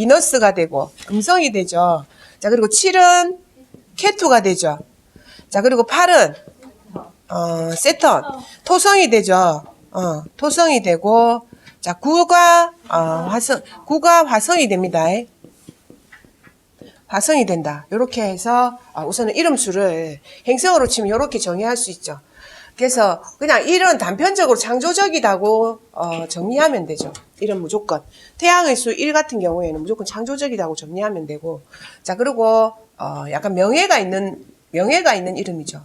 비너스가 되고 금성이 되죠. 자 그리고 7은 케토가 되죠. 자 그리고 8은 어, 세턴 토성이 되죠. 어, 토성이 되고 자 9가 어, 화성 9가 화성이 됩니다. 화성이 된다. 이렇게 해서 아, 우선은 이름수를 행성으로 치면 이렇게 정의할 수 있죠. 그래서 그냥 이런 단편적으로 창조적이다고 어, 정리하면 되죠. 이런 무조건 태양의 수 1 같은 경우에는 무조건 창조적이다고 정리하면 되고 자 그리고 어, 약간 명예가 있는 명예가 있는 이름이죠.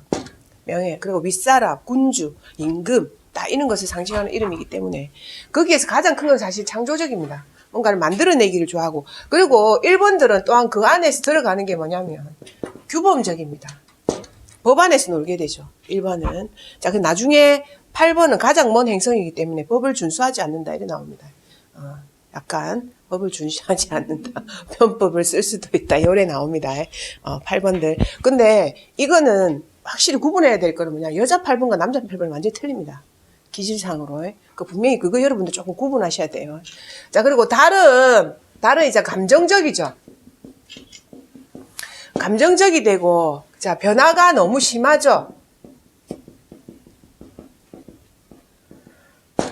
명예 그리고 윗사람, 군주, 임금 다 이런 것을 상징하는 이름이기 때문에 거기에서 가장 큰 건 사실 창조적입니다. 뭔가를 만들어내기를 좋아하고 그리고 일본들은 또한 그 안에서 들어가는 게 뭐냐면 규범적입니다. 법 안에서 놀게 되죠. 1번은. 자, 그 나중에 8번은 가장 먼 행성이기 때문에 법을 준수하지 않는다. 이래 나옵니다. 어, 약간 법을 준수하지 않는다. 편법을 쓸 수도 있다. 요래 나옵니다. 어, 8번들. 근데 이거는 확실히 구분해야 될 거는 뭐냐. 여자 8번과 남자 8번은 완전히 틀립니다. 기질상으로. 그 분명히 그거 여러분들 조금 구분하셔야 돼요. 자, 그리고 다른, 다른 이제 감정적이죠. 감정적이 되고 자 변화가 너무 심하죠.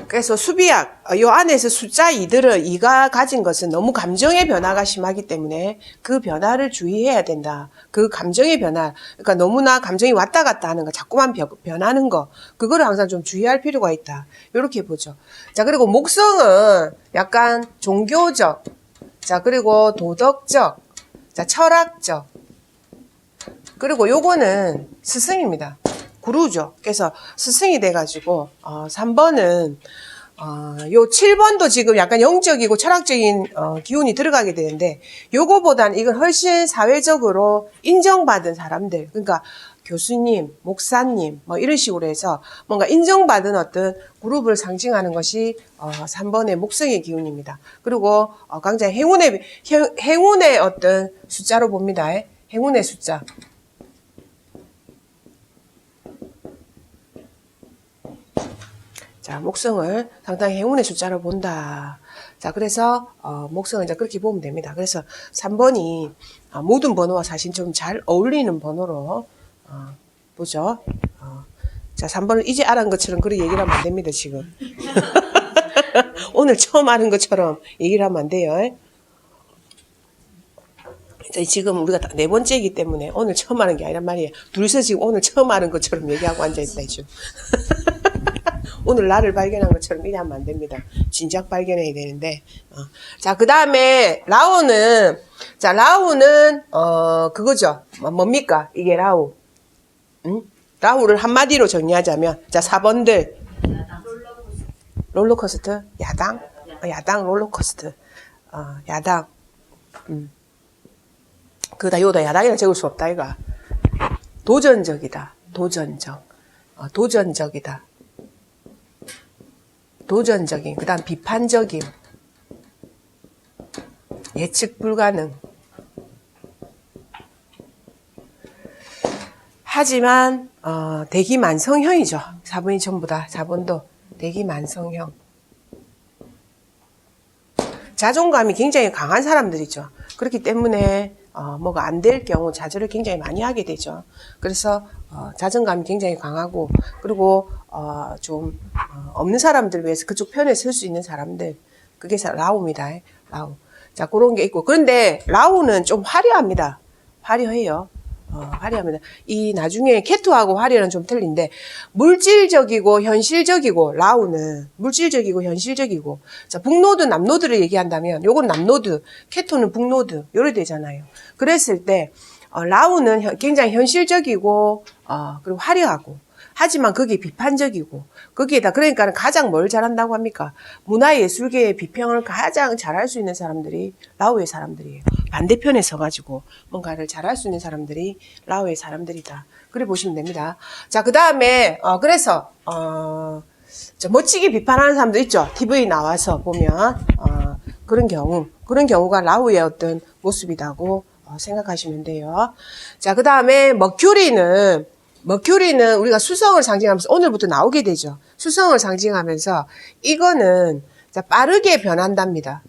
그래서 수비약 어, 요 안에서 숫자 2들을 2가 가진 것은 너무 감정의 변화가 심하기 때문에 그 변화를 주의해야 된다. 그 감정의 변화, 그러니까 너무나 감정이 왔다 갔다 하는 거, 자꾸만 변- 변하는 거, 그거를 항상 좀 주의할 필요가 있다. 이렇게 보죠. 자 그리고 목성은 약간 종교적, 자 그리고 도덕적, 자 철학적, 그리고 요거는 스승입니다. 구루죠. 그래서 스승이 돼가지고, 어, 3번은, 어, 요 7번도 지금 약간 영적이고 철학적인, 어, 기운이 들어가게 되는데, 요거보단 이건 훨씬 사회적으로 인정받은 사람들, 그러니까 교수님, 목사님, 뭐 이런 식으로 해서 뭔가 인정받은 어떤 그룹을 상징하는 것이, 어, 3번의 목성의 기운입니다. 그리고, 어, 굉장히 행운의, 행- 행운의 어떤 숫자로 봅니다. 행운의 숫자. 자, 목성을 상당히 행운의 숫자로 본다. 자, 그래서, 어, 목성을 이제 그렇게 보면 됩니다. 그래서 3번이 어, 모든 번호와 사실 좀 잘 어울리는 번호로, 어, 보죠. 어, 자, 3번을 이제 알은 것처럼 그렇게 얘기를 하면 안 됩니다, 지금. 오늘 처음 아는 것처럼 얘기를 하면 안 돼요. 자, 지금 우리가 다네 번째이기 때문에 오늘 처음 하는 게 아니란 말이에요. 둘이서 지금 오늘 처음 하는 것처럼 얘기하고 앉아있다, 지금. 오늘 나를 발견한 것처럼 이래 하면 안 됩니다. 진작 발견해야 되는데. 어. 자, 그 다음에 라오는, 자, 라오는, 어, 그거죠. 뭐, 뭡니까? 이게 라우. 응? 라우를 한마디로 정리하자면, 자, 4번들. 롤러코스터? 야당? 어, 야당 롤러코스터. 어, 야당. 음. 그다 요다 야당이라 적을 수 없다, 이가. 도전적이다. 도전적. 어, 도전적이다. 도전적인, 그 다음 비판적인, 예측 불가능. 하지만, 어, 대기 만성형이죠. 4번이 전부 다. 4번도 대기 만성형. 자존감이 굉장히 강한 사람들이죠. 그렇기 때문에 어, 뭐가 안 될 경우 좌절을 굉장히 많이 하게 되죠. 그래서 어, 자존감이 굉장히 강하고 그리고 어, 좀 어, 없는 사람들 위해서 그쪽 편에 설 수 있는 사람들 그게 사- 라우입니다. 라우. 자 그런 게 있고 그런데 라우는 좀 화려합니다. 화려해요. 어, 화려합니다. 이 나중에 케토하고 화려는 좀 틀린데 물질적이고 현실적이고 라우는 물질적이고 현실적이고 자 북노드 남노드를 얘기한다면 요건 남노드 케토는 북노드 요래 되잖아요. 그랬을 때 어, 라우는 현- 굉장히 현실적이고 어, 그리고 화려하고 하지만 그게 비판적이고 거기에다 그러니까 가장 뭘 잘한다고 합니까? 문화예술계의 비평을 가장 잘할 수 있는 사람들이 라오의 사람들이에요. 반대편에 서가지고 뭔가를 잘할 수 있는 사람들이 라오의 사람들이다. 그래 보시면 됩니다. 자, 그 다음에 어, 그래서 어, 저 멋지게 비판하는 사람도 있죠. TV 나와서 보면 어, 그런 경우 그런 경우가 라오의 어떤 모습이라고 어, 생각하시면 돼요. 자, 그 다음에 머큐리는 머큐리는 우리가 수성을 상징하면서 오늘부터 나오게 되죠. 수성을 상징하면서 이거는 자, 빠르게 변한답니다.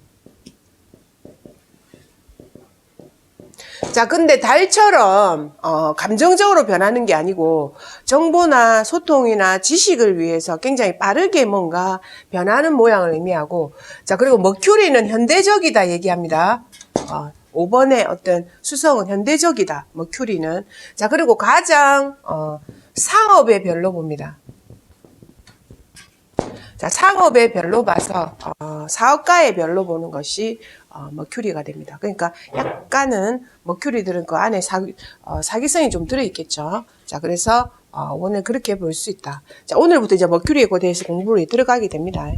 자, 근데 달처럼, 어, 감정적으로 변하는 게 아니고, 정보나 소통이나 지식을 위해서 굉장히 빠르게 뭔가 변하는 모양을 의미하고, 자, 그리고 머큐리는 현대적이다 얘기합니다. 어, 5번의 어떤 수성은 현대적이다. 머큐리는. 자, 그리고 가장, 어, 상업의 별로 봅니다. 자, 상업의 별로 봐서 어, 사업가의 별로 보는 것이 어, 머큐리가 됩니다. 그러니까 약간은 머큐리들은 그 안에 사기, 어, 사기성이 좀 들어있겠죠. 자, 그래서 어, 오늘 그렇게 볼 수 있다. 자, 오늘부터 이제 머큐리에 대해서 공부를 들어가게 됩니다.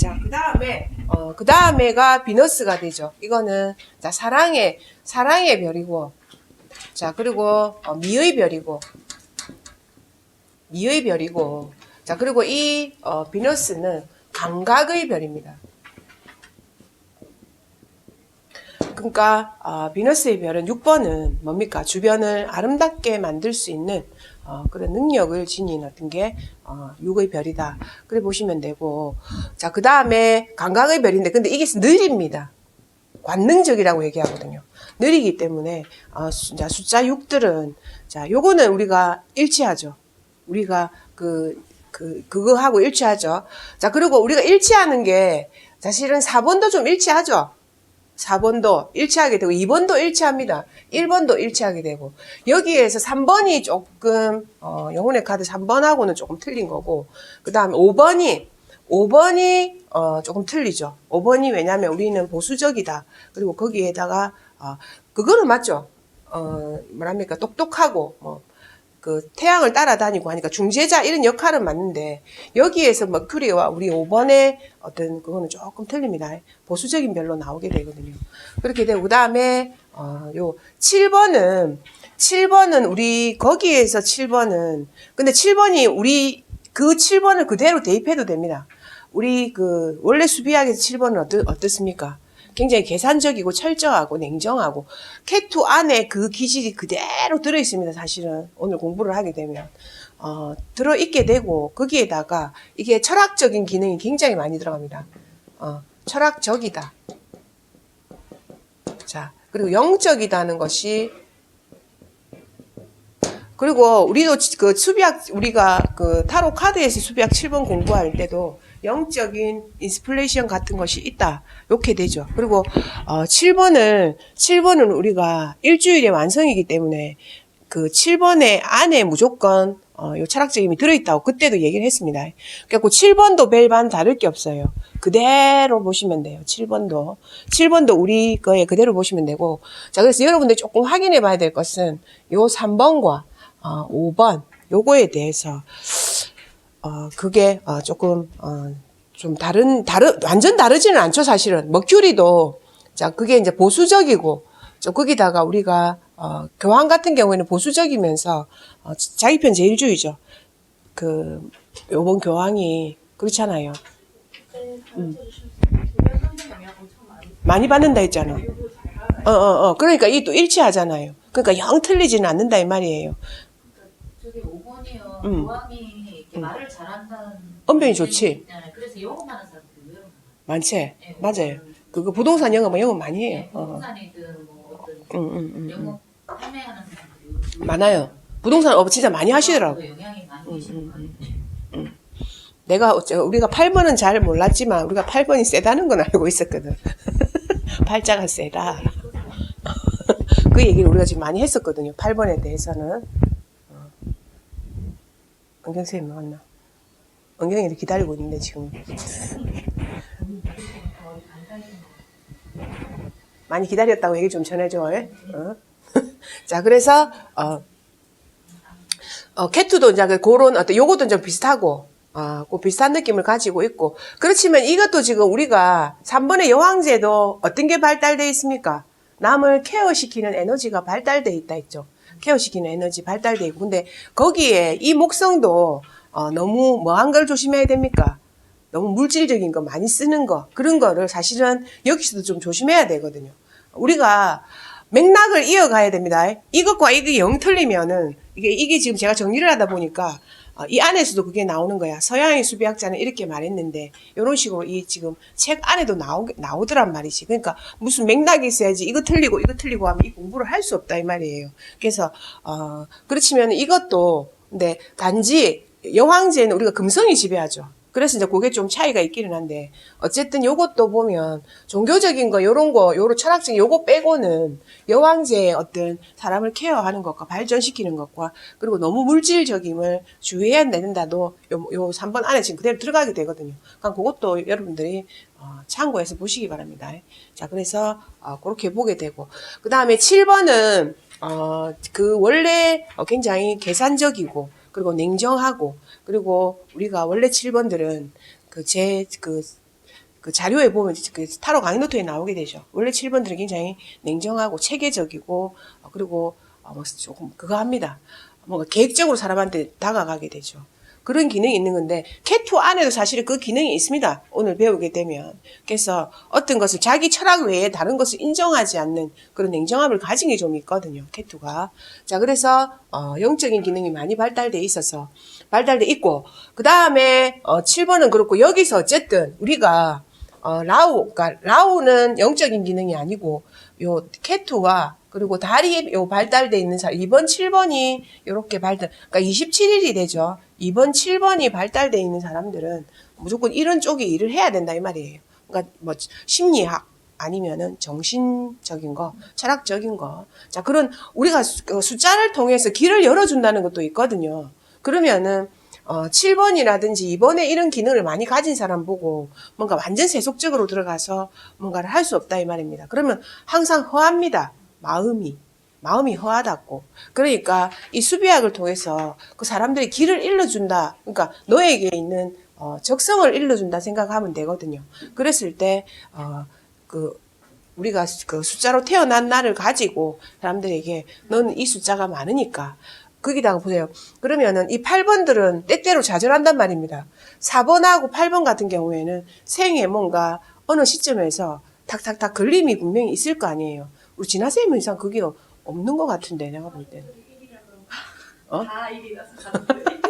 자, 그 다음에 어, 그 다음에가 비너스가 되죠. 이거는 자, 사랑의 사랑의 별이고, 자, 그리고 어, 미의 별이고, 미의 별이고, 자, 그리고 이 어, 비너스는 감각의 별입니다. 그러니까 어, 비너스의 별은 6번은 뭡니까? 주변을 아름답게 만들 수 있는 어, 그런 능력을 지닌 어떤 게 어, 6의 별이다. 그래 보시면 되고 자, 그 다음에 감각의 별인데 근데 이게 느립니다. 관능적이라고 얘기하거든요. 느리기 때문에 어, 수- 자, 숫자 6들은 자, 요거는 우리가 일치하죠. 우리가 그, 그, 그거 하고 일치하죠. 자, 그리고 우리가 일치하는 게 사실은 4번도 좀 일치하죠. 4번도 일치하게 되고 2번도 일치합니다. 1번도 일치하게 되고 여기에서 3번이 조금 어, 영혼의 카드 3번하고는 조금 틀린 거고 그 다음에 5번이 5번이 어, 조금 틀리죠. 5번이 왜냐하면 우리는 보수적이다. 그리고 거기에다가 어, 그거는 맞죠. 어, 뭐랍니까 똑똑하고 뭐 그 태양을 따라다니고 하니까 중재자 이런 역할은 맞는데 여기에서 머큐리와 우리 5번의 어떤 그거는 조금 틀립니다. 보수적인 별로 나오게 되거든요. 그렇게 되고 그다음에 어요 7번은 7번은 우리 거기에서 7번은 근데 7번이 우리 그 7번을 그대로 대입해도 됩니다. 우리 그 원래 수비학에서 7번은 어떻, 어떻습니까? 굉장히 계산적이고 철저하고 냉정하고 캣2 안에 그 기질이 그대로 들어 있습니다. 사실은 오늘 공부를 하게 되면 어, 들어 있게 되고 거기에다가 이게 철학적인 기능이 굉장히 많이 들어갑니다. 어, 철학적이다. 자 그리고 영적이다는 것이 그리고 우리도 그 수비학 우리가 그 타로 카드에서 수비학 7번 공부할 때도 영적인 인스플레이션 같은 것이 있다. 이렇게 되죠. 그리고 어 7번을 7번은 우리가 일주일의 완성이기 때문에 그 7번의 안에 무조건 어, 요 철학적임이 들어있다고 그때도 얘기를 했습니다. 그래갖고 7번도 벨반 다를 게 없어요. 그대로 보시면 돼요. 7번도. 7번도 우리 거에 그대로 보시면 되고. 자, 그래서 여러분들 조금 확인해 봐야 될 것은 요 3번과 어, 5번 요거에 대해서 어, 그게 어, 조금 어, 좀 다른 다른 완전 다르지는 않죠 사실은. 머큐리도. 자 그게 이제 보수적이고 저 거기다가 우리가 어, 교황 같은 경우에는 보수적이면서 어, 자기 편 제일주의죠. 그 요번 교황이 그렇잖아요. 음. 많이 받는다 했잖아. 어 어어. 어, 그러니까 이 또 일치하잖아요. 그러니까 영 틀리지는 않는다 이 말이에요. 저기 5번이요. 음. 이렇게 말을 잘한다는. 언변이 좋지. 네, 그래서 영업하는 사람들이 의외로 많지 많아요. 맞아요 그거 부동산 영업 뭐 영업 많이 해요 네, 어. 부동산이든 뭐 어떤 응, 응, 응, 영업 판매하는 사람들이 많아요. 부동산 업 진짜 많이 하시더라고. 그 영향이 많이 음, 미치는 거예요. 내가 어째- 우리가 8번은 잘 몰랐지만 우리가 8번이 세다는 건 알고 있었거든. 팔자가 세다. 그 얘기를 우리가 지금 많이 했었거든요. 8번에 대해서는. 어. 은경 선생님 왔나? 은경이를 기다리고 있는데 지금. 많이 기다렸다고 얘기 좀 전해줘. 예? 어? 자, 그래서 어, 어, 캣투도 이제 그 그런 어떤 요것도 좀 비슷하고, 아, 그 비슷한 느낌을 가지고 있고. 그렇지만 이것도 지금 우리가 3번의 여왕제도 어떤 게 발달돼 있습니까? 남을 케어시키는 에너지가 발달돼 있다 했죠. 케어시키는 에너지 발달돼 있고. 근데 거기에 이 목성도 어, 너무 뭐한 걸 조심해야 됩니까? 너무 물질적인 거 많이 쓰는 거 그런 거를 사실은 여기서도 좀 조심해야 되거든요. 우리가 맥락을 이어가야 됩니다. 이것과 이게 영 틀리면은 이게 이게 지금 제가 정리를 하다 보니까 어, 이 안에서도 그게 나오는 거야. 서양의 수비학자는 이렇게 말했는데 이런 식으로 이 지금 책 안에도 나오 나오더란 말이지. 그러니까 무슨 맥락이 있어야지 이거 틀리고 이거 틀리고 하면 이 공부를 할 수 없다 이 말이에요. 그래서 어 그렇지만 이것도 근데 단지 여황제는 우리가 금성이 지배하죠. 그래서 이제 그게 좀 차이가 있기는 한데 어쨌든 요것도 보면 종교적인 거 요런 거 요런 철학적인 요거 빼고는 여왕제의 어떤 사람을 케어하는 것과 발전시키는 것과 그리고 너무 물질적임을 주의해야 된다도 요, 요 3번 안에 지금 그대로 들어가게 되거든요. 그러니까 그것도 여러분들이 어, 참고해서 보시기 바랍니다. 자 그래서 어, 그렇게 보게 되고 그 다음에 7번은 어, 그 원래 어, 굉장히 계산적이고 그리고 냉정하고 그리고 우리가 원래 7번들은 그제그그 자료에 보면 그 타로 강의노트에 나오게 되죠. 원래 7번들은 굉장히 냉정하고 체계적이고 어, 그리고 어, 뭐 조금 그거 합니다. 뭔가 계획적으로 사람한테 다가가게 되죠. 그런 기능이 있는 건데 캣2 안에도 사실 그 기능이 있습니다. 오늘 배우게 되면. 그래서 어떤 것을 자기 철학 외에 다른 것을 인정하지 않는 그런 냉정함을 가진 게 좀 있거든요. 캣2가. 자, 그래서 어, 영적인 기능이 많이 발달돼 있어서 발달돼 있고 그 다음에 어, 7번은 그렇고 여기서 어쨌든 우리가 어, 라우, 그러니까 라우는 영적인 기능이 아니고 요 캣2가 그리고 다리 요 발달돼 있는 사람 2번 7번이 요렇게 발달 그러니까 27일이 되죠. 2번 7번이 발달돼 있는 사람들은 무조건 이런 쪽에 일을 해야 된다 이 말이에요. 그러니까 뭐 심리학 아니면은 정신적인 거, 철학적인 거. 자, 그런 우리가 수- 그 숫자를 통해서 길을 열어 준다는 것도 있거든요. 그러면은 어, 7번이라든지 2번에 이런 기능을 많이 가진 사람 보고 뭔가 완전 세속적으로 들어가서 뭔가를 할 수 없다 이 말입니다. 그러면 항상 허합니다. 마음이. 마음이 허하다고. 그러니까 이 수비학을 통해서 그 사람들이 길을 일러준다. 그러니까 너에게 있는 어, 적성을 일러준다 생각하면 되거든요. 그랬을 때, 어, 그, 우리가 그 숫자로 태어난 날을 가지고 사람들에게 너는 이 숫자가 많으니까 거기다가 보세요. 그러면은 이 8번들은 때때로 좌절한단 말입니다. 4번하고 8번 같은 경우에는 생에 뭔가 어느 시점에서 탁탁탁 걸림이 분명히 있을 거 아니에요. 우리 진화쌤은 이상 그게 없는 것 같은데 내가 볼 때는. 어? 다 사람들이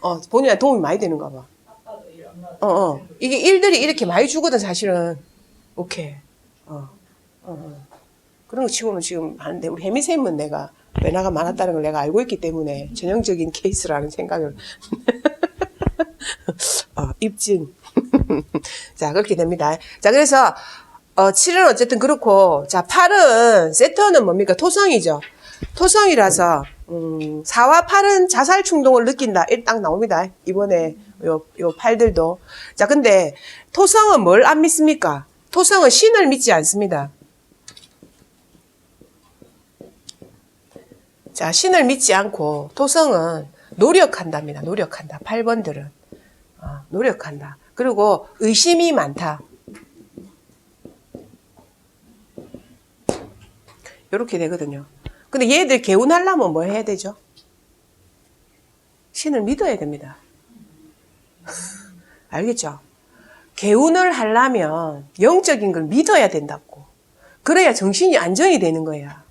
어, 본인한테 도움이 많이 되는가 봐. 아빠도 일 엄마도 어, 어. 이게 일들이 이렇게 많이 주거든, 사실은. 오케이. 어, 어, 어. 그런 거 치고는 지금 하는데, 우리 혜미쌤은 내가 변화가 많았다는 걸 내가 알고 있기 때문에 전형적인 케이스라는 생각을. 어, 입증. 자, 그렇게 됩니다. 자, 그래서, 어, 7은 어쨌든 그렇고, 자, 8은, 세터는 뭡니까? 토성이죠. 토성이라서, 음, 4와 8은 자살 충동을 느낀다. 일딱 나옵니다. 이번에 요, 요 8들도. 자, 근데 토성은 뭘 안 믿습니까? 토성은 신을 믿지 않습니다. 자, 신을 믿지 않고 토성은 노력한답니다. 노력한다. 8번들은. 어, 노력한다. 그리고 의심이 많다. 이렇게 되거든요. 근데 얘들 개운하려면 뭐 해야 되죠? 신을 믿어야 됩니다. 알겠죠? 개운을 하려면 영적인 걸 믿어야 된다고. 그래야 정신이 안정이 되는 거야.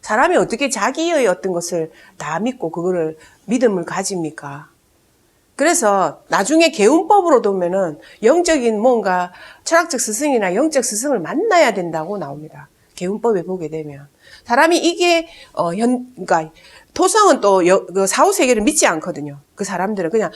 사람이 어떻게 자기의 어떤 것을 다 믿고 그거를 믿음을 가집니까? 그래서 나중에 개운법으로 보면은 영적인 뭔가 철학적 스승이나 영적 스승을 만나야 된다고 나옵니다. 개운법에 보게 되면 사람이 이게 어 현 그러니까 토성은 또 여, 그 사후 세계를 믿지 않거든요. 그 사람들은 그냥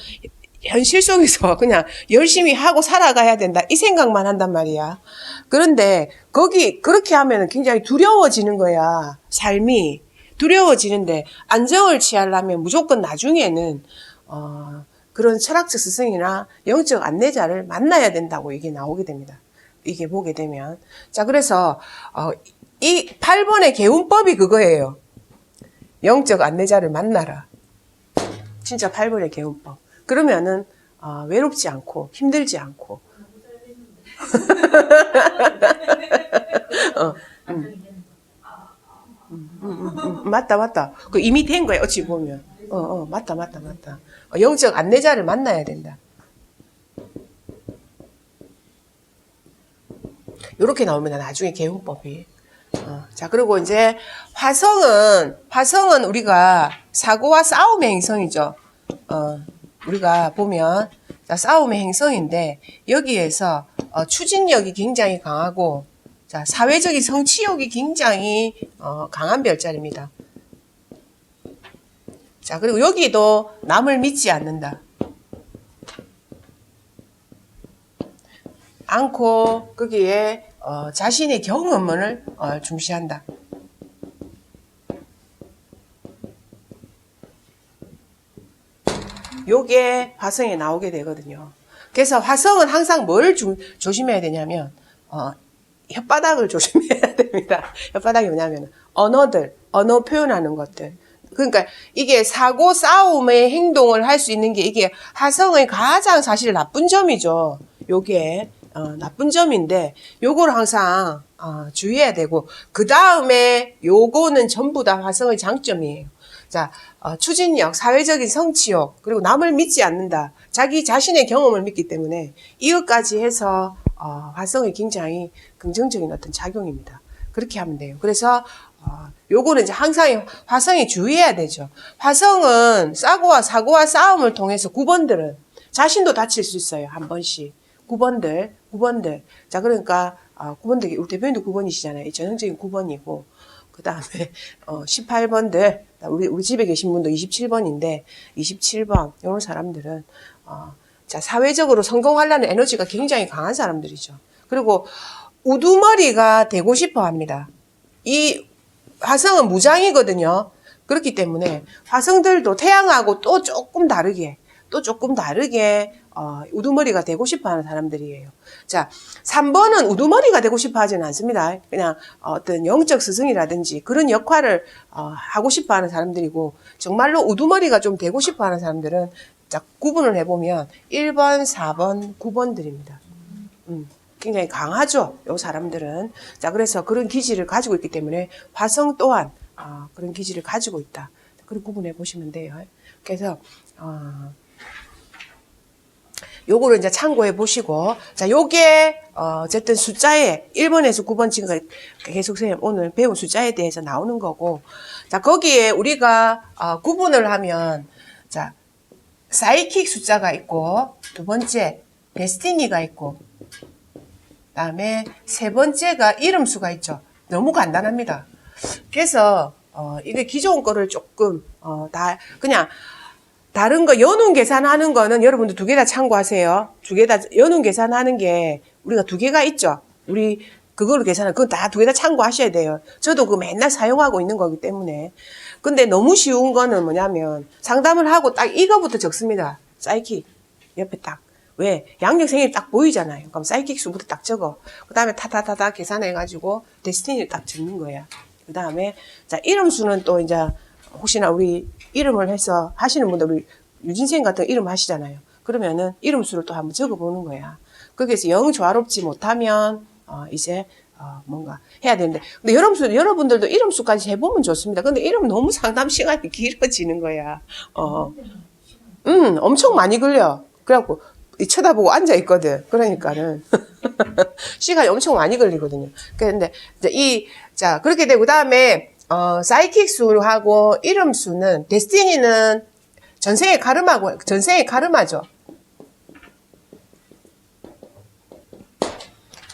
현실 속에서 그냥 열심히 하고 살아가야 된다 이 생각만 한단 말이야. 그런데 거기 그렇게 하면 굉장히 두려워지는 거야 삶이 두려워지는데 안정을 취하려면 무조건 나중에는 어, 그런 철학적 스승이나 영적 안내자를 만나야 된다고 이게 나오게 됩니다. 이게 보게 되면 자 그래서 어, 이 8번의 개운법이 그거예요. 영적 안내자를 만나라. 진짜 8번의 개운법. 그러면은 어, 외롭지 않고 힘들지 않고 어, 음, 맞다 맞다. 그 이미 된 거야 어찌 보면. 어, 어 맞다 맞다 맞다. 어, 영적 안내자를 만나야 된다. 요렇게 나옵니다. 나중에 개운법이. 어, 자, 그리고 이제 화성은, 화성은 우리가 사고와 싸움의 행성이죠. 어, 우리가 보면 자, 싸움의 행성인데 여기에서 어, 추진력이 굉장히 강하고 자, 사회적인 성취욕이 굉장히 어, 강한 별자리입니다. 자, 그리고 여기도 남을 믿지 않는다. 않고 거기에 어, 자신의 경험을 어, 중시한다. 요게 화성에 나오게 되거든요. 그래서 화성은 항상 뭘 주- 조심해야 되냐면 어, 혓바닥을 조심해야 됩니다. 혓바닥이 뭐냐면 언어들, 언어 표현하는 것들. 그러니까 이게 사고 싸움의 행동을 할 수 있는 게 이게 화성의 가장 사실 나쁜 점이죠. 요게 어, 나쁜 점인데 요걸 항상 어, 주의해야 되고 그 다음에 요거는 전부 다 화성의 장점이에요. 자, 어, 추진력, 사회적인 성취욕, 그리고 남을 믿지 않는다. 자기 자신의 경험을 믿기 때문에 이것까지 해서 어, 화성이 굉장히 긍정적인 어떤 작용입니다. 그렇게 하면 돼요. 그래서 어, 요거는 이제 항상 화성이 주의해야 되죠. 화성은 사고와 사고와 싸움을 통해서 9번들은 자신도 다칠 수 있어요. 한 번씩. 9번들, 9번들. 자, 그러니까, 아, 9번들, 우리 대표님도 9번이시잖아요. 전형적인 9번이고, 그 다음에, 어, 18번들, 우리, 우리 집에 계신 분도 27번인데, 27번, 이런 사람들은, 어, 자, 사회적으로 성공하려는 에너지가 굉장히 강한 사람들이죠. 그리고, 우두머리가 되고 싶어 합니다. 이 화성은 무장이거든요. 그렇기 때문에 화성들도 태양하고 또 조금 다르게, 또 조금 다르게, 어, 우두머리가 되고 싶어 하는 사람들이에요. 자, 3번은 우두머리가 되고 싶어 하지는 않습니다. 그냥 어떤 영적 스승이라든지 그런 역할을 어, 하고 싶어 하는 사람들이고, 정말로 우두머리가 좀 되고 싶어 하는 사람들은 자, 구분을 해보면 1번, 4번, 9번들입니다. 음, 굉장히 강하죠. 요 사람들은. 자, 그래서 그런 기질을 가지고 있기 때문에 화성 또한 아, 그런 기질을 가지고 있다. 그런 구분해 보시면 돼요. 그래서 어, 요거를 이제 참고해 보시고 자, 요게 어, 어쨌든 숫자에 1번에서 9번 지금 계속 선생님 오늘 배운 숫자에 대해서 나오는 거고 자, 거기에 우리가 어, 구분을 하면 자, 사이킥 숫자가 있고 두 번째 데스티니가 있고 그다음에 세 번째가 이름수가 있죠. 너무 간단합니다. 그래서 어, 이게 기존 거를 조금 어, 다 그냥 다른 거 연운 계산하는 거는 여러분들 두 개 다 참고하세요. 두 개 다 연운 계산하는 게 우리가 두 개가 있죠. 우리 그거를 계산하 그건 다 두 개 다 참고하셔야 돼요. 저도 그 맨날 사용하고 있는 거기 때문에. 근데 너무 쉬운 거는 뭐냐면 상담을 하고 딱 이거부터 적습니다. 사이킥 옆에 딱. 왜? 양력 생일이 딱 보이잖아요. 그럼 사이킥 수부터 딱 적어. 그 다음에 타타타타 계산해가지고 데스티니를 딱 적는 거야. 그 다음에, 자, 이름 수는 또 이제, 혹시나 우리 이름을 해서 하시는 분들, 우리 유진생 같은 이름 하시잖아요. 그러면은 이름 수를 또 한번 적어보는 거야. 거기에서 영 조화롭지 못하면, 어, 이제, 어, 뭔가 해야 되는데. 근데 여러분, 여러분들도 이름 수까지 해보면 좋습니다. 근데 이름 너무 상담 시간이 길어지는 거야. 어. 음, 엄청 많이 걸려. 그래갖고, 이 쳐다보고 앉아 있거든. 그러니까는. 시간이 엄청 많이 걸리거든요. 그런데, 이제 이, 자, 그렇게 되고, 그 다음에, 어, 사이킥 수하고 이름 수는, 데스티니는 전생의 카르마고, 전생의 카르마죠.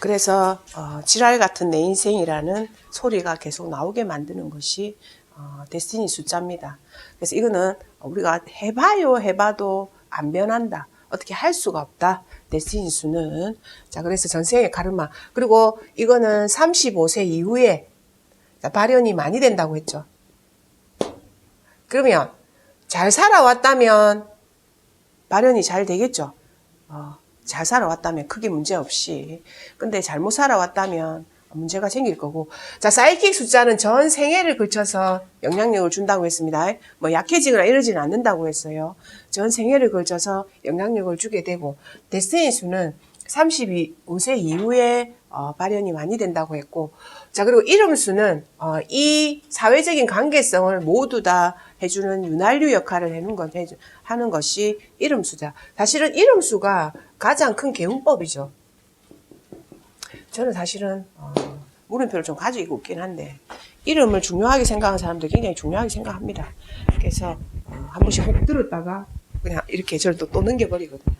그래서, 어, 지랄 같은 내 인생이라는 소리가 계속 나오게 만드는 것이, 어, 데스티니 숫자입니다. 그래서 이거는 우리가 해봐요, 해봐도 안 변한다. 어떻게 할 수가 없다. 데스티니 수는. 자, 그래서 전생의 카르마. 그리고 이거는 35세 이후에 자, 발현이 많이 된다고 했죠. 그러면 잘 살아왔다면 발현이 잘 되겠죠. 어, 잘 살아왔다면 크게 문제 없이. 근데 잘못 살아왔다면 문제가 생길 거고. 자, 사이킥 숫자는 전 생애를 걸쳐서 영향력을 준다고 했습니다. 뭐 약해지거나 이러지는 않는다고 했어요. 전 생애를 걸쳐서 영향력을 주게 되고, 데스티니 수는 32세 이후에 어, 발현이 많이 된다고 했고, 자, 그리고 이름 수는 어, 이 사회적인 관계성을 모두 다 해주는 윤활유 역할을 하는, 것, 해주- 하는 것이 이름 수다. 사실은 이름 수가 가장 큰 개운법이죠. 저는 사실은 어, 물음표를 좀 가지고 있긴 한데 이름을 중요하게 생각하는 사람들 굉장히 중요하게 생각합니다. 그래서 어, 한 번씩 혹 들었다가 그냥 이렇게 저를 또, 또 넘겨버리거든요.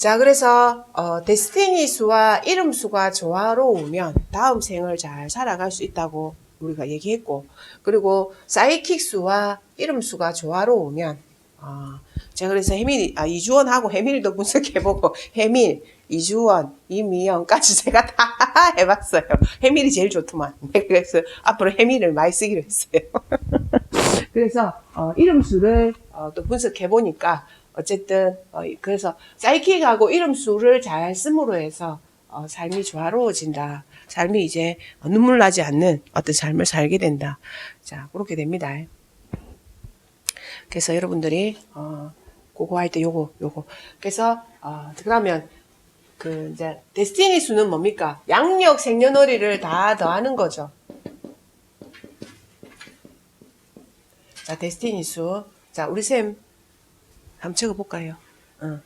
자, 그래서, 어, 데스티니 수와 이름 수가 조화로우면 다음 생을 잘 살아갈 수 있다고 우리가 얘기했고, 그리고 사이킥 수와 이름 수가 조화로우면, 어, 제가 그래서 해밀, 아, 이주원하고 해밀도 분석해보고, 해밀, 이주원, 이미영까지 제가 다 해봤어요. 해밀이 제일 좋더만. 그래서 앞으로 해밀을 많이 쓰기로 했어요. 그래서 어, 이름수를 어, 또 분석해 보니까 어쨌든 어, 그래서 사이킥하고 이름수를 잘 씀으로 해서 어, 삶이 조화로워진다. 삶이 이제 어, 눈물 나지 않는 어떤 삶을 살게 된다. 자 그렇게 됩니다. 그래서 여러분들이 어, 그거 할 때 요거 요거 그래서 어, 그러면 그 이제 데스티니 수는 뭡니까? 양력 생년월일을 다 더하는 거죠. 자, 데스티니 수. 자, 우리 쌤 한번 적어볼까요? 어.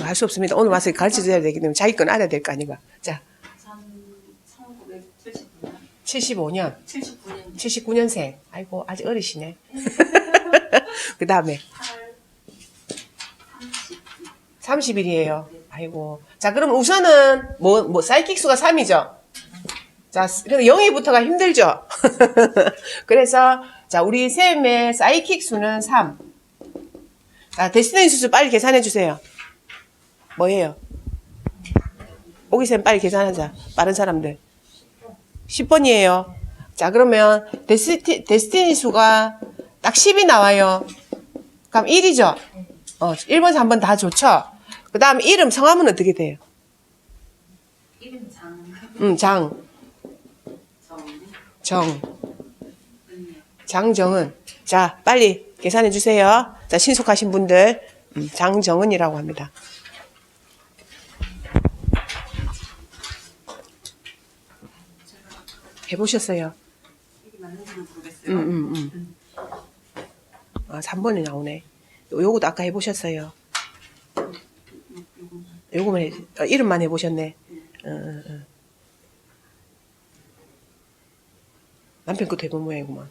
할 수 없습니다. 오늘 와서 가르쳐 줘야 되기 때문에 자기 건 알아야 될 거 아니가. 자, 1979년 75년, 79년 79년생. 아이고, 아직 어리시네. 그 다음에 8 30 30일이에요. 아이고. 자, 그럼 우선은 뭐, 뭐, 사이킥 수가 3이죠? 자, 그래서 0위부터가 힘들죠? 그래서, 자, 우리 쌤의 사이킥 수는 3. 자, 데스티니 수수 빨리 계산해 주세요. 뭐예요? 오기쌤 빨리 계산하자. 빠른 사람들. 10번이에요. 자, 그러면 데스티, 데스티니 수가 딱 10이 나와요. 그럼 1이죠? 어, 1번, 3번 다 좋죠? 그 다음 이름, 성함은 어떻게 돼요? 이름 장 음, 장, 정 정, 장정은. 자, 빨리 계산해 주세요. 자, 신속하신 분들, 음, 장정은이라고 합니다. 해보셨어요? 음, 음, 음. 아, 3번이 나오네. 요- 요것도 아까 해보셨어요. 요거만, 해, 어, 이름만 해보셨네. 어, 어, 어. 남편 것도 해본 모양이구만.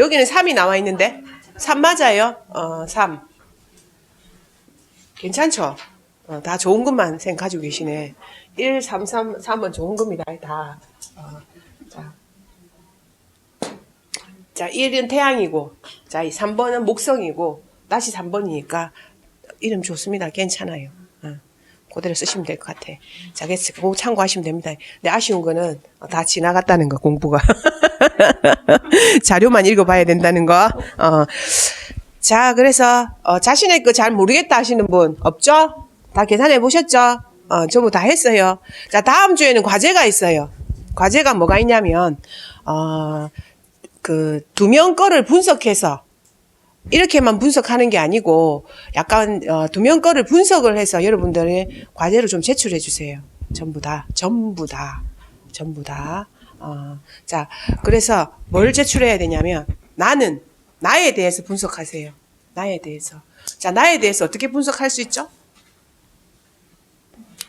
여기는 3이 나와 있는데? 3 맞아요? 어, 3. 괜찮죠? 어, 다 좋은 것만 생 가지고 계시네. 1, 3, 3, 3은 좋은 겁니다. 다. 어, 자. 자, 1은 태양이고, 자, 이 3번은 목성이고, 다시 3번이니까 이름 좋습니다. 괜찮아요. 어, 그대로 쓰시면 될 것 같아. 자, 그거 참고하시면 됩니다. 근데 아쉬운 거는 다 지나갔다는 거, 공부가. 자료만 읽어봐야 된다는 거. 어. 자, 그래서 어, 자신의 거 잘 모르겠다 하시는 분 없죠? 다 계산해 보셨죠? 어, 전부 다 했어요. 자, 다음 주에는 과제가 있어요. 과제가 뭐가 있냐면 어, 그 두 명 거를 분석해서 이렇게만 분석하는 게 아니고 약간 어, 두명 거를 분석을 해서 여러분들의 과제를 좀 제출해 주세요. 전부 다, 전부 다, 전부 다. 어, 자, 그래서 뭘 제출해야 되냐면 나는 나에 대해서 분석하세요. 나에 대해서. 자, 나에 대해서 어떻게 분석할 수 있죠?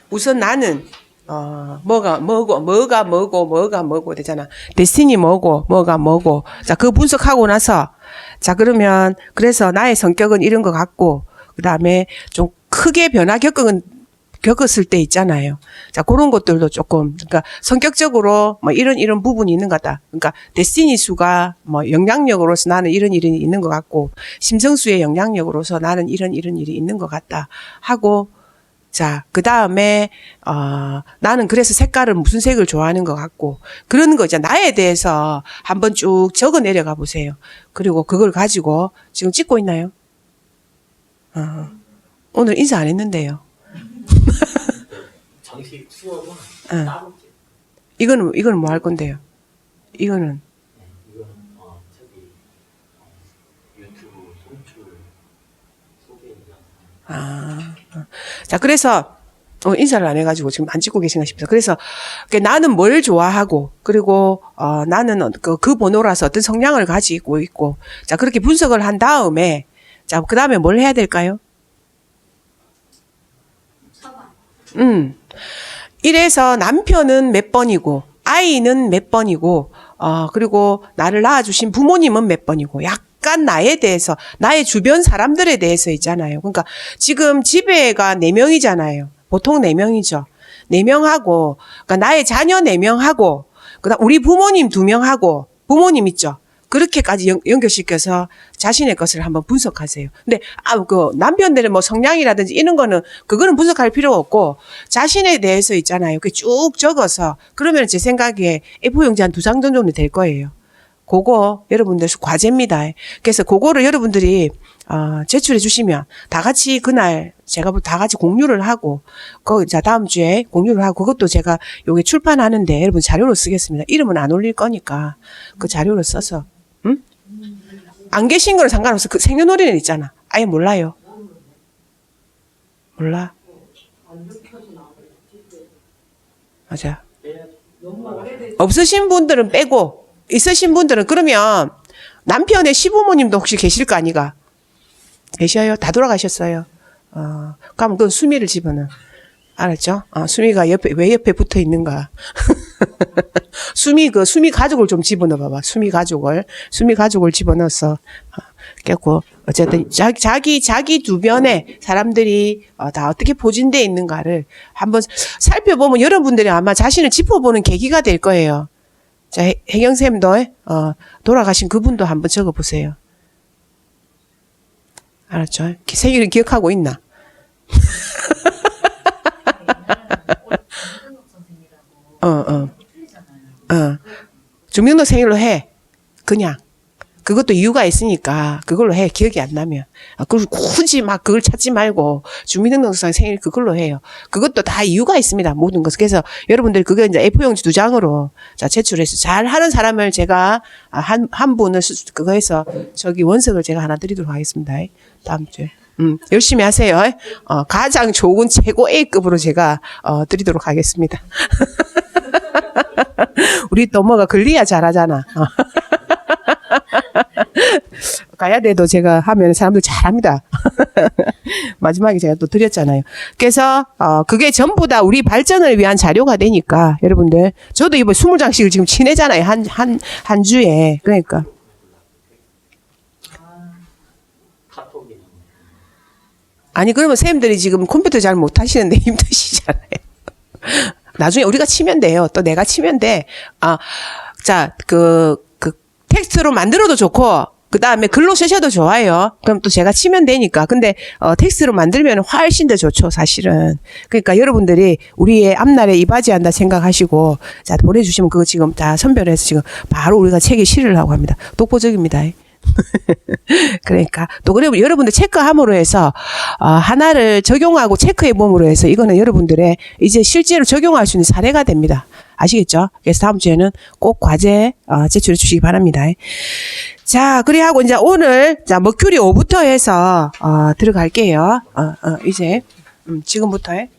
우선 나는 어, 뭐가 뭐고 뭐가 뭐고 뭐가 뭐고 되잖아. 데스티니 뭐고 뭐가 뭐고. 자, 그 분석하고 나서 자, 그러면 그래서 나의 성격은 이런 것 같고 그다음에 좀 크게 변화 겪은 겪었을 때 있잖아요. 자, 그런 것들도 조금, 그러니까 성격적으로 뭐 이런 이런 부분이 있는 것 같다. 그러니까 데스티니 수가 뭐 영향력으로서 나는 이런 일이 있는 것 같고, 심성수의 영향력으로서 나는 이런 이런 일이 있는 것 같다. 하고, 자, 그 다음에, 어, 나는 그래서 색깔을 무슨 색을 좋아하는 것 같고, 그런 거, 이제 나에 대해서 한번 쭉 적어 내려가 보세요. 그리고 그걸 가지고, 지금 찍고 있나요? 어, 오늘 인사 안 했는데요. 정식 수업은 응. 따로 이제, 이거는, 이거는 뭐 할 건데요? 이거는, 네, 이거는 어 저기 어, 유튜브 송출 소개 영상 아. 어. 자, 그래서, 어, 인사를 안 해가지고 지금 안 찍고 계신가 싶어서. 그래서, 그 나는 뭘 좋아하고, 그리고, 어, 나는 어, 그, 그 번호라서 어떤 성향을 가지고 있고, 자, 그렇게 분석을 한 다음에, 자, 그 다음에 뭘 해야 될까요? 처방 음. 이래서 남편은 몇 번이고, 아이는 몇 번이고, 어, 그리고 나를 낳아주신 부모님은 몇 번이고, 약간 나에 대해서, 나의 주변 사람들에 대해서 있잖아요. 그러니까 지금 집에가 네 명이잖아요 보통 네 명이죠 네 명하고 그러니까 나의 자녀 네 명하고 그다음 우리 부모님 두 명하고, 부모님 있죠? 그렇게까지 연, 연결시켜서 자신의 것을 한번 분석하세요. 근데 아 그 남편들의 뭐 성향이라든지 이런 거는 그거는 분석할 필요 없고 자신에 대해서 있잖아요. 그 쭉 적어서 그러면 제 생각에 A4 용지 한 두 장 정도 될 거예요. 그거 여러분들 과제입니다. 그래서 그거를 여러분들이 어, 제출해 주시면 다 같이 그날 제가 다 같이 공유를 하고 그자 다음 주에 공유를 하고 그것도 제가 요게 출판하는데 여러분 자료로 쓰겠습니다. 이름은 안 올릴 거니까 그 자료로 써서 응? 안 계신 거는 상관없어. 그 생년월일은 있잖아. 아예 몰라요. 몰라. 맞아. 없으신 분들은 빼고 있으신 분들은 그러면 남편의 시부모님도 혹시 계실 거 아니가? 계셔요? 다 돌아가셨어요. 어, 그럼 그건 수미를 집어넣어. 알았죠? 어, 수미가 옆에, 왜 옆에 붙어 있는가? 수미, 그, 수미 가족을 좀 집어넣어 봐봐. 수미 가족을. 수미 가족을 집어넣어서. 어, 깼고, 어쨌든, 자기, 자기, 자기 주변에 사람들이 어, 다 어떻게 포진되어 있는가를 한번 살펴보면 여러분들이 아마 자신을 짚어보는 계기가 될 거예요. 자, 해- 혜경쌤도, 어, 돌아가신 그분도 한번 적어보세요. 알았죠? 기- 생일을 기억하고 있나? 선생이라고 어, 어. 어. 주민등록 생일로 해. 그냥. 그것도 이유가 있으니까 그걸로 해. 기억이 안 나면. 아, 그걸 굳이 막 그걸 찾지 말고 주민등록상 생일 그걸로 해요. 그것도 다 이유가 있습니다. 모든 것. 그래서 여러분들 그게 이제 A4용지 두 장으로 자, 제출해서 잘 하는 사람을 제가 아, 한, 한 분을 수- 그거 해서 저기 원석을 제가 하나 드리도록 하겠습니다. 다음 주에. 음, 열심히 하세요. 어, 가장 좋은 최고 A급으로 제가 어, 드리도록 하겠습니다. 우리 또 뭐가 걸리야 잘하잖아. 어. 가야 돼도 제가 하면 사람들 잘합니다. 마지막에 제가 또 드렸잖아요. 그래서 어 그게 전부 다 우리 발전을 위한 자료가 되니까 여러분들 저도 이번 스물 장씩을 지금 치내잖아요. 한 한 한 주에 그러니까 아니 그러면 쌤들이 지금 컴퓨터 잘 못하시는데 힘드시잖아요. 나중에 우리가 치면 돼요. 또 내가 치면 돼. 아, 자, 그, 그, 텍스트로 만들어도 좋고, 그 다음에 글로 쓰셔도 좋아요. 그럼 또 제가 치면 되니까. 근데, 어, 텍스트로 만들면 훨씬 더 좋죠, 사실은. 그러니까 여러분들이 우리의 앞날에 이바지 한다 생각하시고, 자, 보내주시면 그거 지금 다 선별해서 지금 바로 우리가 책에 실으려고 합니다. 독보적입니다. 그러니까 또 그리고 여러분들 체크함으로 해서 어, 하나를 적용하고 체크해 봄으로 해서 이거는 여러분들의 이제 실제로 적용할 수 있는 사례가 됩니다. 아시겠죠? 그래서 다음 주에는 꼭 과제 어, 제출해 주시기 바랍니다. 자, 그래 하고 이제 오늘 자 머큐리 5부터 해서 어, 들어갈게요. 어, 어, 이제 음, 지금부터 해.